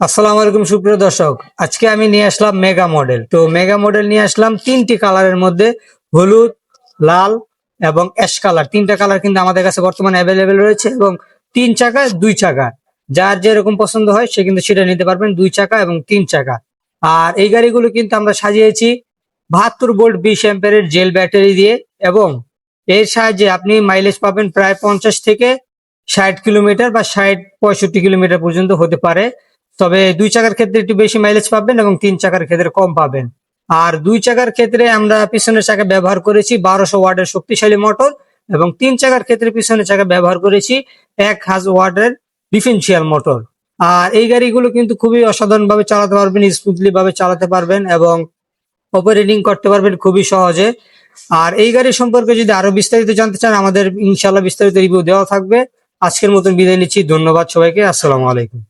আসসালামু আলাইকুম, সুপ্রিয় দর্শক। আজকে আমি নিয়ে আসলাম মেগা মডেল। তো মেগা মডেল নিয়ে আসলাম তিনটি কালারের মধ্যে, হলুদ, লাল এবং অ্যাশ কালার। তিনটা কালার কিন্তু আমাদের কাছে বর্তমানে অ্যাভেলেবেল রয়েছে এবং তিন চাকা দুই চাকা। যার যেরকম পছন্দ হয়, সে কিন্তু সেটা নিতে পারবেন, দুই চাকা এবং তিন চাকা। আর এই গাড়িগুলো কিন্তু আমরা সাজিয়েছি বাহাত্তর ভোল্ট বিশ অ্যাম্পিয়ারের জেল ব্যাটারি দিয়ে এবং এর সাহায্যে আপনি মাইলেজ পাবেন প্রায় পঞ্চাশ থেকে ষাট কিলোমিটার বা ষাট পঁয়ষট্টি কিলোমিটার পর্যন্ত হতে পারে। তবে দুই চাকার ক্ষেত্রে একটু বেশি মাইলেজ পাবেন এবং তিন চাকার ক্ষেত্রে কম পাবেন। আর দুই চাকার ক্ষেত্রে আমরা পিছনের চাকা ব্যবহার করেছি বারোশো ওয়াটের শক্তিশালী মোটর এবং তিন চাকার ক্ষেত্রে পিছনের চাকা ব্যবহার করেছি এক হাজার ওয়াটের ডিফেন্সিয়াল মোটর আর এই গাড়িগুলো কিন্তু খুবই অসাধারণ ভাবে চালাতে পারবেন স্মুথলি ভাবে চালাতে পারবেন এবং অপারেটিং করতে পারবেন খুবই সহজে। আর এই গাড়ি সম্পর্কে যদি আরও বিস্তারিত জানতে চান, আমাদের ইনশাল্লাহ বিস্তারিত রিভিউ দেওয়া থাকবে। আজকের মতন বিদায় নিচ্ছি, ধন্যবাদ সবাইকে, আসসালামু আলাইকুম।